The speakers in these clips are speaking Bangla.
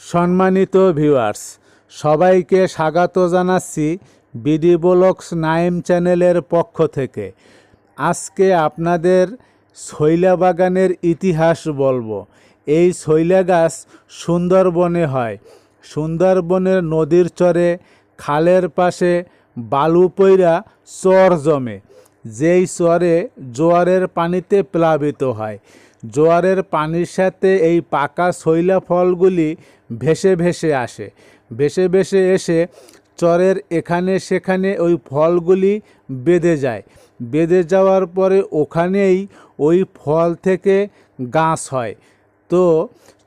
সম্মানিত ভিউয়ার্স সবাইকে স্বাগত জানাচ্ছি বিডি ব্লগস নাইম চ্যানেলের পক্ষ থেকে। আজকে আপনাদের শৈলা বাগানের ইতিহাস বলব। এই শৈলা গাছ সুন্দরবনে হয়। সুন্দরবনের নদীর চরে খালের পাশে বালু পৈরা চর জমে। যেই চরে জোয়ারের পানিতে প্লাবিত হয়। জোয়ারের পানির সাথে এই পাকা শৈলা ফলগুলি ভেসে ভেসে আসে। ভেসে ভেসে এসে চরের এখানে সেখানে ওই ফলগুলি বেঁধে যায়। বেঁধে যাওয়ার পরে ওখানেই ওই ফল থেকে গাছ হয়। তো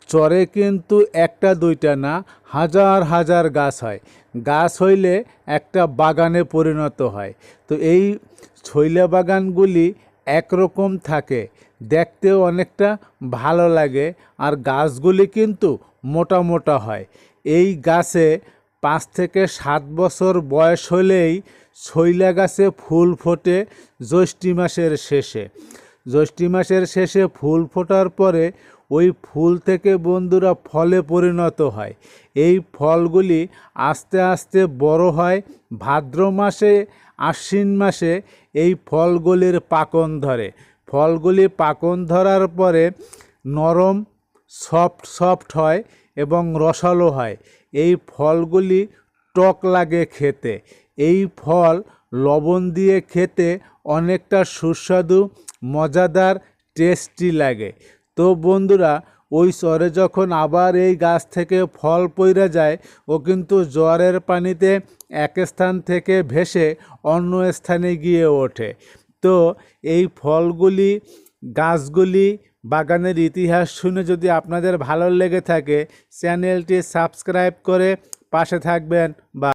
চরে কিন্তু একটা দুইটা না, হাজার হাজার গাছ হয়। গাছ হইলে একটা বাগানে পরিণত হয়। তো এই ছইলা বাগানগুলি একরকম থাকে। দেখতেও অনেকটা ভালো লাগে আর গাছগুলি কিন্তু মোটা মোটা হয়। এই গাছে পাঁচ থেকে সাত বছর বয়স হলেই ছইলা গাছে ফুল ফোটে জ্যৈষ্ঠী মাসের শেষে। জ্যৈষ্ঠী মাসের শেষে ফুল ফোটার পরে ওই ফুল থেকে বন্ধুরা ফলে পরিণত হয়। এই ফলগুলি আস্তে আস্তে বড় হয় ভাদ্র মাসে আশ্বিন মাসে এই ফলগুলির পাকন ধরে। ফলগুলি পাকন ধরার পরে নরম, সফট সফট হয় এবং রসালো হয়। এই ফলগুলি টক লাগে খেতে। এই ফল লবণ দিয়ে খেতে অনেকটা সুস্বাদু, মজাদার, টেস্টি লাগে। তো বন্ধুরা ওই চরে যখন আবার এই গাছ থেকে ফল পইরা যায়, ও কিন্তু জ্বরের পানিতে এক স্থান থেকে ভেসে অন্য স্থানে গিয়ে ওঠে। তো এই ফলগুলি, গাছগুলি বাগানের ইতিহাস শুনে যদি আপনাদের ভালো লেগে থাকে, চ্যানেলটি সাবস্ক্রাইব করে পাশে থাকবেন। বা